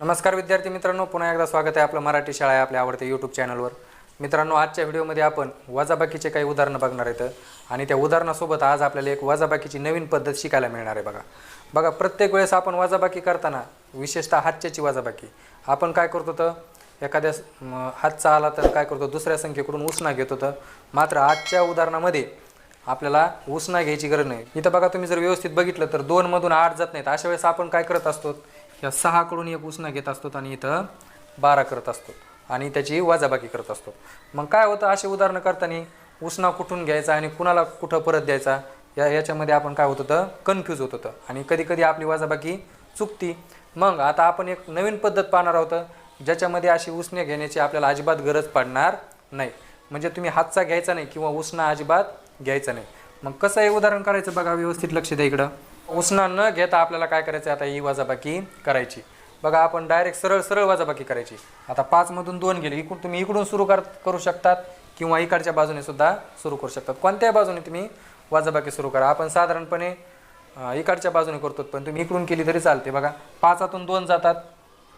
नमस्कार विद्यार्थी मित्रांनो पुन्हा एकदा स्वागत आहे आपलं मराठी शाळा आहे आपल्या आवडत्या यूट्यूब चॅनलवर मित्रांनो आजच्या व्हिडिओमध्ये आपण वजाबाकीचे काही उदाहरणं बघणार आहेत आणि त्या उदाहरणासोबत आज आपल्याला एक वजाबाकीची नवीन पद्धत शिकायला मिळणार आहे बघा. बघा प्रत्येक वेळेस आपण वजाबाकी करताना विशेषतः हातच्याची वजाबाकी. आपण काय करतो तर एखाद्या हातचा आला तर काय करतो? दुसऱ्या संख्येकडून उसना घेत होतं. मात्र आजच्या उदाहरणामध्ये आपल्याला उसना घ्यायची गरज नाही. इथं बघा तुम्ही जर व्यवस्थित बघितलं तर दोन मधून आठ जात नाहीत. अशा वेळेस आपण काय करत असतो? या सहाकडून एक उसना घेत असतो आणि इथं बारा करत असतो. आणि त्याची वाजाबाकी करत असतो. मग काय होतं असे उदाहरणं करताना? उसना कुठून घ्यायचा आणि कुणाला कुठं परत द्यायचा? या याच्यामध्ये आपण काय होत होतं? कन्फ्यूज होत होतं. आणि कधी कधी आपली वाजाबाकी चुकती. मग आता आपण एक नवीन पद्धत पाहणार आहोत. ज्याच्यामध्ये अशी उसने घेण्याची आपल्याला अजिबात गरज पडणार नाही. म्हणजे तुम्ही हातचा घ्यायचा नाही किंवा उसणा अजिबात घ्यायचा नाही. मग कसं हे उदाहरण करायचं बघा व्यवस्थित लक्ष द्या इकडं. उसना न घेता आपल्याला काय करायचं आता ही वजाबाकी करायची. बघा आपण डायरेक्ट सरळ सरळ वजाबाकी करायची. आता पाचमधून दोन गेले. इकडून तुम्ही इकडून सुरू कर करू शकतात किंवा इकडच्या बाजूने सुद्धा सुरू करू शकतात. कोणत्याही बाजूने तुम्ही वजाबाकी सुरू करा. आपण साधारणपणे इकडच्या बाजूने करतो पण तुम्ही इकडून केली तरी चालते. बघा पाचातून दोन जातात.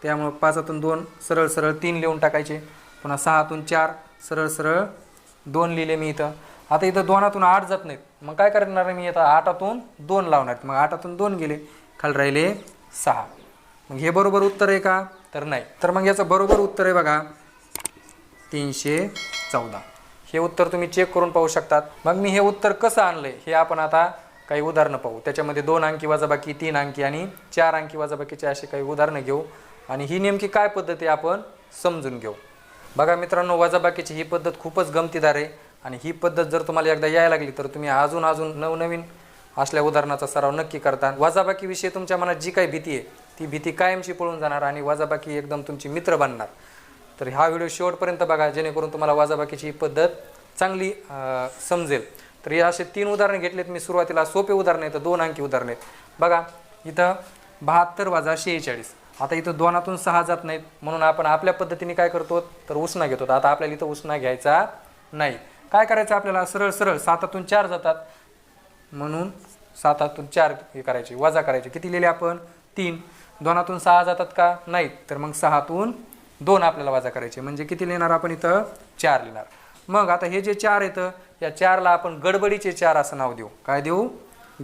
त्यामुळं पाचातून दोन सरळ सरळ तीन लिहून टाकायचे. पुन्हा सहातून चार सरळ सरळ दोन लिहिले मी इथं. आता इथं दोनातून आठ जात नाहीत. मग काय करणार आहे मी आता? आठातून दोन लावणार मग आठातून दोन गेले. खाली राहिले सहा. मग हे बरोबर उत्तर आहे का? तर नाही. तर मग याचं बरोबर उत्तर आहे बघा. तीनशे चौदा. हे उत्तर तुम्ही चेक करून पाहू शकतात. मग मी हे उत्तर कसं आणलंय? हे आपण आता काही उदाहरणं पाहू. त्याच्यामध्ये दोन अंकी वजाबाकी तीन अंकी आणि चार अंकी वजाबाकीचे असे काही उदाहरणं घेऊ. आणि ही नेमकी काय पद्धती आपण समजून घेऊ. बघा मित्रांनो वजाबाकीची ही पद्धत खूपच गमतीदार आहे. आणि ही पद्धत जर तुम्हाला एकदा यायला लागली तर तुम्ही अजून अजून नवनवीन असल्या उदाहरणाचा सराव नक्की करता. वजाबाकीविषयी तुमच्या मनात जी काही भीती आहे ती भीती कायमची पळून जाणार आणि वजाबाकी एकदम तुमची मित्र बनणार. तर हा व्हिडिओ शेवटपर्यंत बघा जेणेकरून तुम्हाला वजाबाकीची ही पद्धत चांगली समजेल. तर हे असे तीन उदाहरणं घेतलेत मी सुरुवातीला. सोपे उदाहरण आहेत दोन अंकी उदाहरण आहेत. बघा इथं बहात्तर वाजा शेहेचाळीस. आता इथं दोनातून सहा जात नाहीत. म्हणून आपण आपल्या पद्धतीने काय करतो? तर उसना घेतो. आता आपल्याला इथं उसना घ्यायचा नाही. काय करायचं आपल्याला? सरळ सरळ सातातून चार जातात. म्हणून सातातून चार हे करायचे वजा करायचे. किती लिहिले आपण? तीन. दोनातून सहा जातात का? नाहीत. तर मग सहातून दोन आपल्याला वजा करायचे. म्हणजे किती लिहिणार आपण इथं? चार लिहिणार. मग आता हे जे चार येतं या चारला आपण गडबडीचे चार असं नाव देऊ. काय देऊ?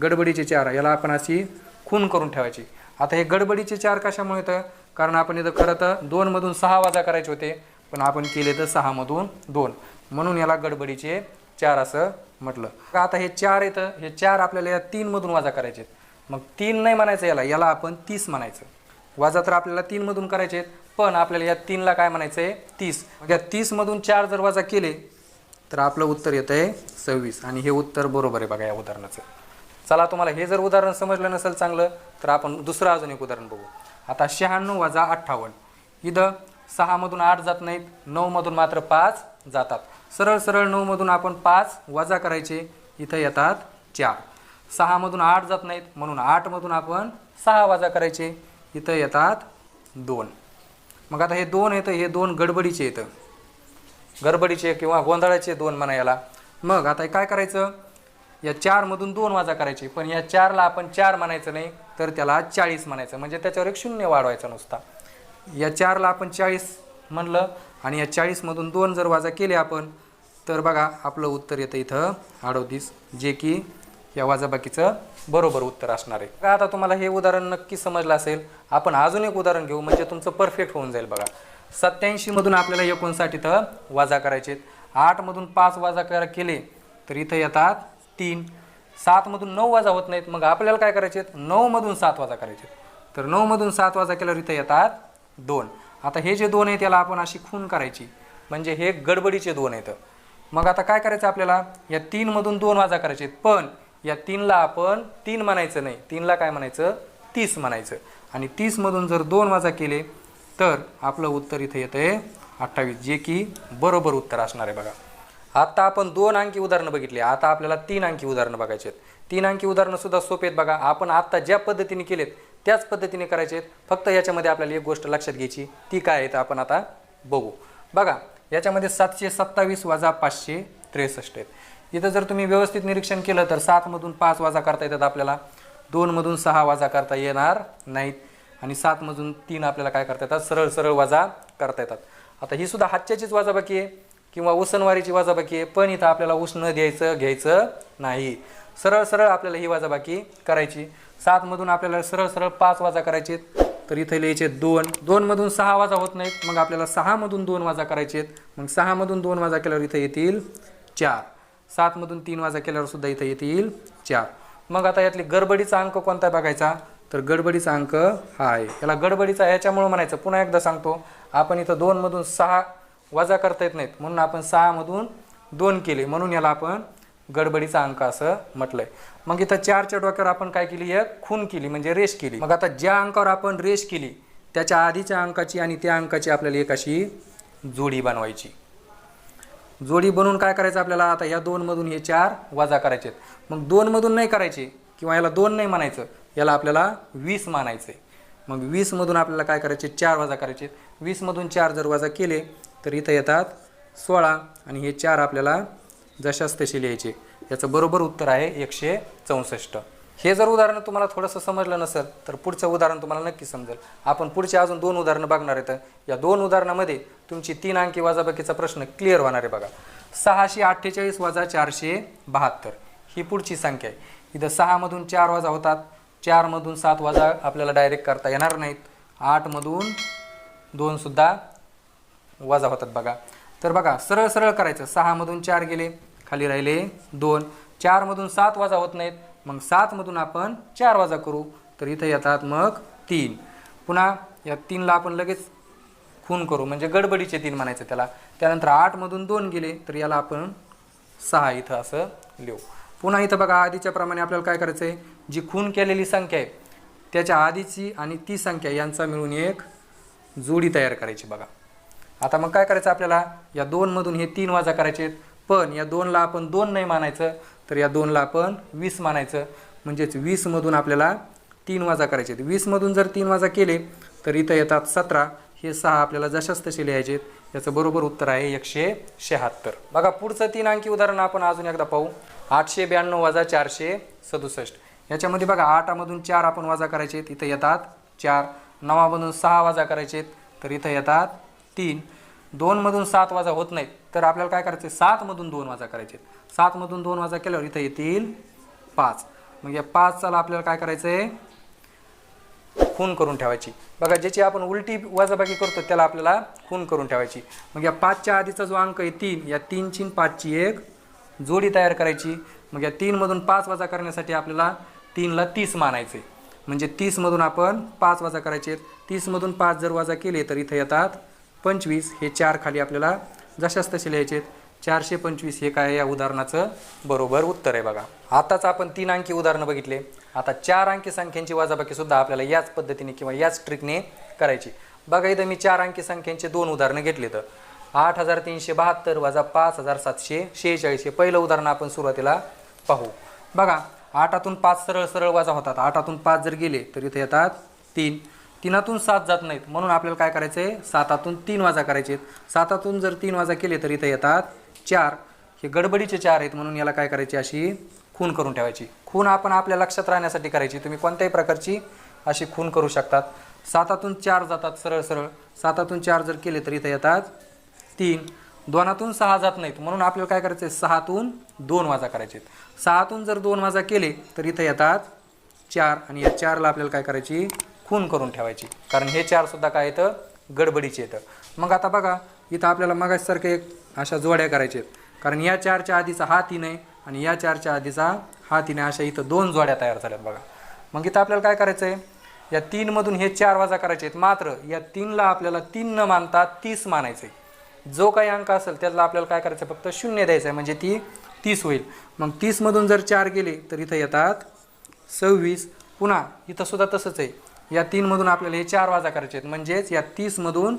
गडबडीचे चार. याला आपण अशी खून करून ठेवायची. आता हे गडबडीचे चार कशामुळे येतं कारण आपण इथं खरं तर दोनमधून सहा वजा करायचे होते पण आपण केले तर सहामधून दोन. म्हणून याला गडबडीचे चार असं म्हटलं. का आता हे चार येतं हे चार आपल्याला या तीनमधून वजा करायचे आहेत. मग तीन नाही म्हणायचं याला याला आपण तीस म्हणायचं. वजा तर आपल्याला तीनमधून करायचे आहेत पण आपल्याला या तीनला काय म्हणायचं आहे तीस. मग या तीसमधून चार जर वजा केले तर आपलं उत्तर येतं आहे सव्वीस. आणि हे उत्तर बरोबर आहे बघा या उदाहरणाचं. चला तुम्हाला हे जर उदाहरण समजलं नसेल चांगलं तर आपण दुसरं अजून एक उदाहरण बघू. आता शहाण्णव वजा अठ्ठावन्न. इथं सहामधून आठ जात नाहीत नऊमधून मात्र पाच जातात. सरळ सरळ नऊमधून आपण पाच वजा करायचे. इथं येतात चार. सहामधून आठ जात नाहीत म्हणून आठमधून आपण सहा वजा करायचे. इथं येतात दोन. मग आता हे दोन येतं हे दोन गडबडीचे येतं. गडबडीचे किंवा गोंधळाचे दोन म्हणा याला. मग आता काय करायचं? या चारमधून दोन वाजा करायचे. पण या चारला आपण चार म्हणायचं नाही तर त्याला चाळीस म्हणायचं. म्हणजे त्याच्यावर एक शून्य वाढवायचा नुसता. या चारला आपण चाळीस म्हणलं आणि या चाळीसमधून दोन जर वाजा केले आपण तर बघा आपलं उत्तर येतं इथं. अडोतीस जे की या वाजाबाकीचं बरोबर उत्तर असणार आहे. आता तुम्हाला हे उदाहरण नक्की समजलं असेल. आपण अजून एक उदाहरण घेऊ म्हणजे तुमचं परफेक्ट होऊन जाईल बघा. सत्याऐंशीमधून आपल्याला एकोणसाठ इथं वाजा करायचे आहेत आठमधून पाच वाजा करा केले तर इथं येतात तीन सातमधून नऊ वाजा होत नाहीत. मग आपल्याला काय करायचे आहेत? नऊमधून सात वाजा करायचे आहेत. तर नऊमधून सात वाजा केल्यावर इथं येतात दोन. आता हे जे दोन आहेत त्याला आपण अशी खून करायची. म्हणजे हे गडबडीचे दोन आहेत. मग आता काय करायचं आपल्याला? या तीनमधून दोन वाजा करायचे आहेत. पण या तीनला आपण तीन म्हणायचं नाही. तीनला काय म्हणायचं? तीस म्हणायचं. आणि तीसमधून जर दोन वाजा केले तर आपलं उत्तर इथं येतं आहे अठ्ठावीस. जे की बरोबर उत्तर असणार आहे बघा. आता आपण दोन अंकी उदाहरणं बघितली. आता आपल्याला तीन अंकी उदाहरणं बघायचे आहेत. तीन अंकी उदाहरणंसुद्धा सोपे आहेत बघा. आपण आत्ता ज्या पद्धतीने केलेत त्याच पद्धतीने करायचे आहेत. फक्त याच्यामध्ये आपल्याला एक गोष्ट लक्षात घ्यायची. ती काय आहे तर आपण आता बघू. बघा याच्यामध्ये सातशे सत्तावीस वजा पाचशे त्रेसष्ट आहेत. इथं जर तुम्ही व्यवस्थित निरीक्षण केलं तर सातमधून पाच वाजा करता येतात आपल्याला. दोनमधून सहा वाजा करता येणार नाहीत. आणि सातमधून तीन आपल्याला काय करता येतात? सरळ सरळ वाजा करता येतात. आता ही सुद्धा हातच्याचीच वाजाबाकी आहे. किंवा उसनवारीची वाजाबाकी आहे पण इथं आपल्याला उष्ण द्यायचं घ्यायचं नाही. सरळ सरळ आपल्याला ही वाजाबाकी करायची. सातमधून आपल्याला सरळ सरळ पाच वाजा करायचे तर इथे लिहायचे दोन. दोनमधून सहा वाजा होत नाहीत. मग आपल्याला सहामधून दोन वाजा करायचे आहेत मग सहामधून दोन वाजा केल्यावर इथे येतील चार. सातमधून तीन वाजा केल्यावर सुद्धा इथे येतील चार. मग आता यातली गडबडीचा अंक कोणता बघायचा? तर गडबडीचा अंक हा आहे. याला गडबडीचा याच्यामुळं म्हणायचं. पुन्हा एकदा सांगतो. आपण इथं दोनमधून सहा वजा करता येत नाहीत. म्हणून आपण सहामधून दोन केले. म्हणून याला आपण गडबडीचा अंक असं म्हटलंय. मग इथं चारच्या डोक्यावर आपण काय केली? एक खून केली म्हणजे रेष केली. मग आता ज्या अंकावर आपण रेष केली त्याच्या आधीच्या अंकाची आणि त्या अंकाची आपल्याला एक अशी जोडी बनवायची. जोडी बनवून काय करायचं आपल्याला? आता या दोनमधून हे चार वजा करायचे मग दोनमधून नाही करायचे किंवा याला दोन नाही म्हणायचं याला आपल्याला वीस मानायचं आहे मग वीसमधून आपल्याला काय करायचे? चार वजा करायचे वीसमधून चार जर वजा केले तर इथं येतात सोळा आणि हे चार आपल्याला जशाच तसे लिहायचे. याचं बरोबर उत्तर आहे एकशे चौसष्ट. हे जर उदाहरण तुम्हाला थोडंसं समजलं नसेल तर पुढचं उदाहरण तुम्हाला नक्की समजेल. आपण पुढचे अजून दोन उदाहरणं बघणार आहेत. या दोन उदाहरणामध्ये तुमची तीन अंकी वजाबाकीचा प्रश्न क्लिअर होणार आहे बघा. सहाशे अठ्ठेचाळीस वजा चारशे बहात्तर. ही पुढची संख्या आहे. इथं सहामधून चार वजा होतात. चारमधून सात वजा आपल्याला डायरेक्ट करता येणार नाहीत. आठमधून दोनसुद्धा वजा होतात बघा. तर बघा सरळ सरळ करायचं. सहामधून चार गेले खाली राहिले दोन. चारमधून सात वजा होत नाहीत. मग सातमधून आपण चार वजा करू. तर इथं येतात मग तीन. पुन्हा या तीनला आपण लगेच खून करू. म्हणजे गडबडीचे तीन म्हणायचं त्याला. त्यानंतर आठमधून दोन गेले तर याला आपण सहा इथं असं लिहू. पुन्हा इथं बघा आधीच्या प्रमाणे आपल्याला काय करायचं आहे जी खून केलेली संख्या आहे त्याच्या आधीची आणि ती संख्या यांचा मिळून एक जोडी तयार करायची बघा. आता मग काय करायचं आपल्याला? या दोनमधून हे तीन वाजा करायचे आहेत पण या दोनला आपण दोन नाही मानायचं तर या दोनला आपण वीस मानायचं. म्हणजेच वीसमधून आपल्याला तीन वाजा करायचे आहेत वीसमधून जर तीन वाजा केले तर इथं येतात सतरा. हे सहा आपल्याला जशाच तसे लिहायचे आहेत याचं बरोबर उत्तर आहे एकशे शहात्तर. बघा पुढचं तीन अंकी उदाहरण आपण अजून एकदा पाहू. आठशे ब्याण्णव वजा चारशे सदुसष्ट. याच्यामध्ये बघा आठामधून चार आपण वजा करायचे आहेत इथं येतात चार. नवामधून सहा वजा करायचे आहेत तर इथं येतात तीन दोनमधून सात वाजा होत नाहीत. तर आपल्याला काय करायचं आहे सातमधून दोन वाजा करायचे आहेत सातमधून दोन वाजा केल्यावर इथं येतील पाच. मग या पाचला आपल्याला काय करायचं आहे खून करून ठेवायची. बघा ज्याची आपण उलटी वजाबाकी करतो त्याला आपल्याला खून करून ठेवायची. मग या पाचच्या आधीचा जो अंक आहे तीन या तीनची पाचची एक जोडी तयार करायची. मग या तीनमधून पाच वजा करण्यासाठी आपल्याला तीनला तीस मानायचे म्हणजे तीसमधून आपण पाच वजा करायचे आहेत तीसमधून पाच जर वजा केले तर इथं येतात पंचवीस हे चार खाली आपल्याला जशाच तसे लिहायचे आहेत चारशे पंचवीस हे काय या उदाहरणाचं बरोबर उत्तर आहे बघा. आताच आपण तीन अंकी उदाहरणं बघितले. आता चार अंकी संख्यांची वाजाबाकीसुद्धा आपल्याला याच पद्धतीने किंवा याच ट्रिकने करायची. बघा इथं मी चार अंकी संख्यांचे दोन उदाहरणं घेतले तर. आठ हजार तीनशे बहात्तर वजा पाच हजार सातशे शेहेचाळीस हे पहिलं उदाहरण आपण सुरुवातीला पाहू. बघा आठातून पाच सरळ सरळ वजा होतात. आठातून पाच जर गेले तर इथे येतात तीन. तीनातून सात जात नाहीत. म्हणून आपल्याला काय करायचं आहे सातातून तीन वाजा करायचे आहेत सातातून जर तीन वाजा केले तर इथं येतात चार. हे गडबडीचे चार आहेत म्हणून याला काय करायची? अशी खून करून ठेवायची. खून आपण आपल्या लक्षात राहण्यासाठी करायची. तुम्ही कोणत्याही प्रकारची अशी खून करू शकतात. सातातून चार जातात सरळ सरळ. सातातून चार जर केले तर इथं येतात तीन. दोनातून सहा जात नाहीत. म्हणून आपल्याला काय करायचं आहे सहातून दोन वाजा करायचे आहेत सहातून जर दोन वाजा केले तर इथं येतात चार. आणि या चारला आपल्याला काय करायची? खून करून ठेवायची. कारण हे चार सुद्धा काय येतं? गडबडीचे येतं. मग आता बघा इथं आपल्याला मगासारखे एक अशा जोड्या करायच्या आहेत. कारण या चारच्या आधीचा हा तीन आहे आणि या चारच्या आधीचा हा तीन आहे. अशा इथं दोन जोड्या तयार झाल्यात बघा. मग इथं आपल्याला काय करायचं आहे या तीनमधून हे चार वाजा करायचे आहेत. मात्र या तीनला आपल्याला तीन न मानता तीस मानायचं आहे जो काही अंक असेल त्याला आपल्याला काय करायचं फक्त शून्य द्यायचं आहे म्हणजे ती तीस होईल. मग तीसमधून जर चार गेले तर इथं येतात सव्वीस. पुन्हा इथं सुद्धा तसंच आहे. या तीनमधून आपल्याला हे चार वाजा करायचे आहेत. म्हणजेच या तीसमधून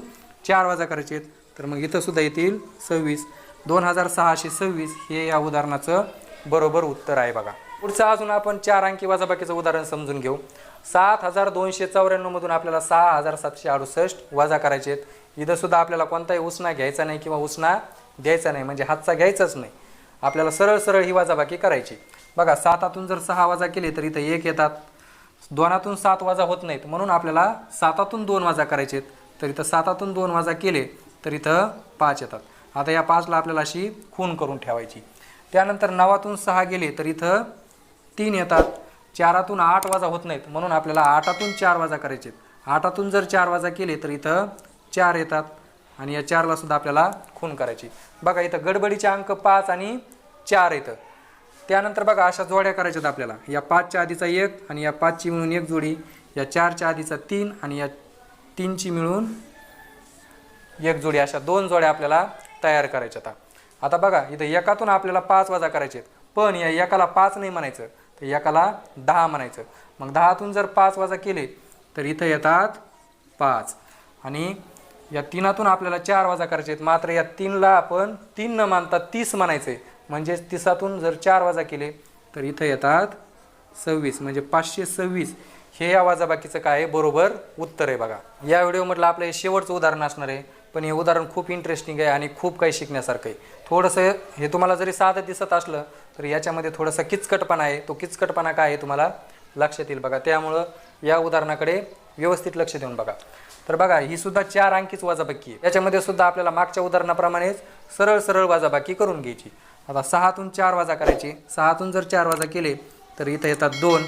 चार वाजा करायचे आहेत. तर मग इथंसुद्धा येतील सव्वीस. दोन हजार सहाशे सव्वीस हे या उदाहरणाचं बरोबर उत्तर आहे बघा. पुढचं अजून आपण चार अंकी वजाबाकीचं उदाहरण समजून घेऊ. सात हजार दोनशे चौऱ्याण्णवमधून आपल्याला सहा हजार सातशे अडुसष्ट वजा करायचे आहेत. इथंसुद्धा आपल्याला कोणताही उसना घ्यायचा नाही किंवा उसना द्यायचा नाही. म्हणजे हातचा घ्यायचाच नाही. आपल्याला सरळ सरळ ही वजाबाकी करायची. बघा सातातून जर सहा वजा केले तर इथं एक येतात. दोनातून सात वजा होत नाहीत. म्हणून आपल्याला सातातून दोन वजा करायचे आहेत तर इथं सातातून दोन वजा केले तर इथं पाच येतात. आता या पाचला आपल्याला अशी खून करून ठेवायची. त्यानंतर नवातून सहा गेले तर इथं तीन येतात. चारातून आठ वाजा होत नाहीत. म्हणून आपल्याला आठातून चार वाजा करायचे आहेत आठातून जर चार वाजा केले तर इथं चार येतात. आणि या चारला सुद्धा आपल्याला खून करायची. बघा इथं गडबडीचे अंक पाच आणि चार येतं. त्यानंतर बघा अशा जोड्या करायच्यात आपल्याला. या पाचच्या आधीचा एक आणि या पाचची मिळून एक जोडी या चारच्या आधीचा तीन आणि या तीनची मिळून एक जोडी अशा दोन जोड्या आपल्याला तयार करायच्या आता. आता बघा इथं एकातून आपल्याला पाच वाजा करायचे आहेत. पण या एकाला पाच नाही म्हणायचं तर एकाला दहा म्हणायचं. मग दहातून जर पाच वाजा केले तर इथं येतात पाच. आणि या तीनातून आपल्याला चार वाजा करायचे आहेत मात्र या तीनला आपण तीन न मानता तीस म्हणायचं आहे म्हणजेच तिसातून जर चार वाजा केले तर इथं येतात सव्वीस. म्हणजे पाचशे सव्वीस. हे या वाजाबाकीचं काय आहे? बरोबर उत्तर आहे बघा. या व्हिडिओमधलं आपलं हे शेवटचं उदाहरण असणार आहे पण हे उदाहरण खूप इंटरेस्टिंग आहे आणि खूप काही शिकण्यासारखं आहे. थोडंसं हे तुम्हाला जरी साधं दिसत असलं तर याच्यामध्ये थोडासा किचकटपणा आहे. तो किचकटपणा काय आहे तुम्हाला लक्षात येईल बघा. त्यामुळं या उदाहरणाकडे व्यवस्थित लक्ष देऊन बघा. तर बघा ही सुद्धा चार अंकीच वजाबाकी आहे. याच्यामध्ये सुद्धा आपल्याला मागच्या उदाहरणाप्रमाणेच सरळ सरळ वजाबाकी करून घ्यायची. आता सहातून चार वाजा करायचे. सहातून जर चार वाजा केले तर इथं येतात दोन.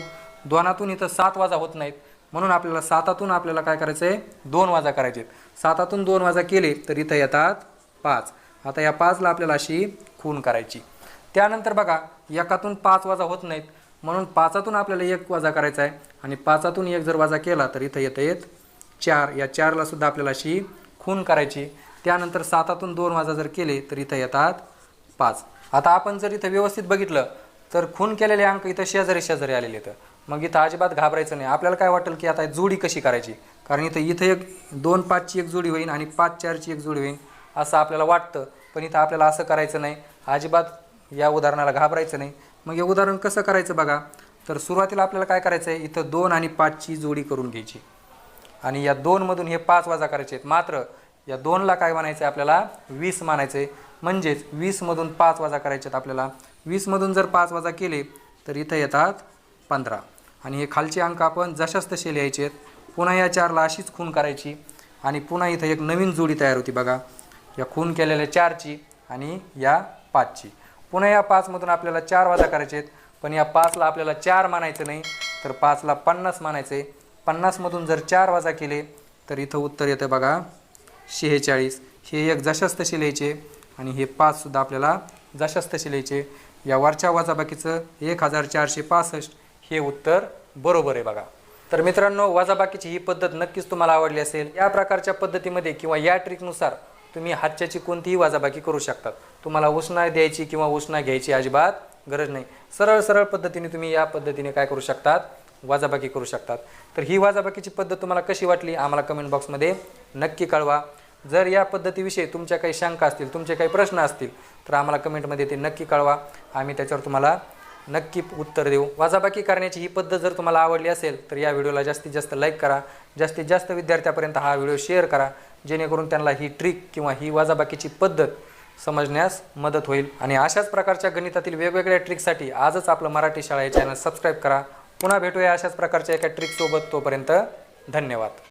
दोनातून इथं सात वाजा होत नाहीत. म्हणून आपल्याला सातातून आपल्याला काय करायचं आहे दोन वाजा करायचे सातातून दोन वाजा केले तर इथं येतात पाच. आता या पाचला आपल्याला अशी खून करायची. त्यानंतर बघा एकातून पाच वाजा होत नाहीत. म्हणून पाचातून आपल्याला एक वाजा करायचा आहे आणि पाचातून एक जर वाजा केला तर इथं येतं येत चार. या चारला सुद्धा आपल्याला अशी खून करायची. त्यानंतर सातातून दोन वाजा जर केले तर इथं येतात पाच. आता आपण जर इथं व्यवस्थित बघितलं तर खून केलेले अंक इथं शेजारी शेजारी आलेले आहेत. मग इथं अजिबात घाबरायचं नाही. आपल्याला काय वाटेल की आता जोडी कशी करायची? कारण इथं इथं एक दोन पाचची एक जोडी होईल आणि पाच चारची एक जोडी होईल असं आपल्याला वाटतं. पण इथं आपल्याला असं करायचं नाही. अजिबात या उदाहरणाला घाबरायचं नाही. मग हे उदाहरण कसं करायचं बघा. तर सुरुवातीला आपल्याला काय करायचं आहे इथं दोन आणि पाचची जोडी करून घ्यायची. आणि या दोनमधून हे पाच वाजा करायचे आहेत. मात्र या दोनला काय म्हणायचं आहे आपल्याला? वीस मानायचं आहे म्हणजेच वीसमधून पाच वाजा करायचे आहेत आपल्याला वीसमधून जर पाच वाजा केले तर इथं येतात पंधरा. आणि हे खालचे अंक आपण जशाच तसे लिहायचे आहेत पुन्हा या चारला अशीच खून करायची. आणि पुन्हा इथं एक नवीन जोडी तयार होती बघा. या खून केलेल्या चारची आणि या पाचची. पुन्हा या पाचमधून आपल्याला चार वाजा करायचे आहेत पण या पाचला आपल्याला चार मानायचं नाही तर पाचला पन्नास मानायचं. आहे पन्नासमधून जर चार वाजा केले तर इथं उत्तर येतं बघा. शेहेचाळीस. हे एक जशाच तसे लिहायचे. आणि हे पाचसुद्धा आपल्याला जशाच तसे लिहायचे या वरच्या वजाबाकीचं एक हजार चारशे पासष्ट हे उत्तर बरोबर आहे बघा. तर मित्रांनो वजाबाकीची ही पद्धत नक्कीच तुम्हाला आवडली असेल. या प्रकारच्या पद्धतीमध्ये किंवा या ट्रिकनुसार तुम्ही हातच्याची कोणतीही वजाबाकी करू शकतात. तुम्हाला उष्णा द्यायची किंवा उष्णा घ्यायची अजिबात गरज नाही. सरळ सरळ पद्धतीने तुम्ही या पद्धतीने काय करू शकतात? वाजाबाकी करू शकतात. तर ही वाजाबाकीची पद्धत तुम्हाला कशी वाटली? आम्हाला कमेंट बॉक्समध्ये नक्की कळवा. जर या पद्धतीविषयी तुमच्या काही शंका असतील तुमचे काही प्रश्न असतील तर आम्हाला कमेंटमध्ये ते नक्की कळवा. आम्ही त्याच्यावर तुम्हाला नक्की उत्तर देऊ. वाजाबाकी करण्याची ही पद्धत जर तुम्हाला आवडली असेल तर या व्हिडिओला जास्तीत जास्त लाईक करा. जास्तीत जास्त विद्यार्थ्यापर्यंत हा व्हिडिओ शेअर करा. जेणेकरून त्यांना ही ट्रिक किंवा ही वाजाबाकीची पद्धत समजण्यास मदत होईल. आणि अशाच प्रकारच्या गणितातील वेगवेगळ्या ट्रिकसाठी आजच आपलं मराठी शाळा हे चॅनल सबस्क्राईब करा. पुन्हा भेटूया अशाच प्रकारच्या एका ट्रिकसोबत तोपर्यंत धन्यवाद.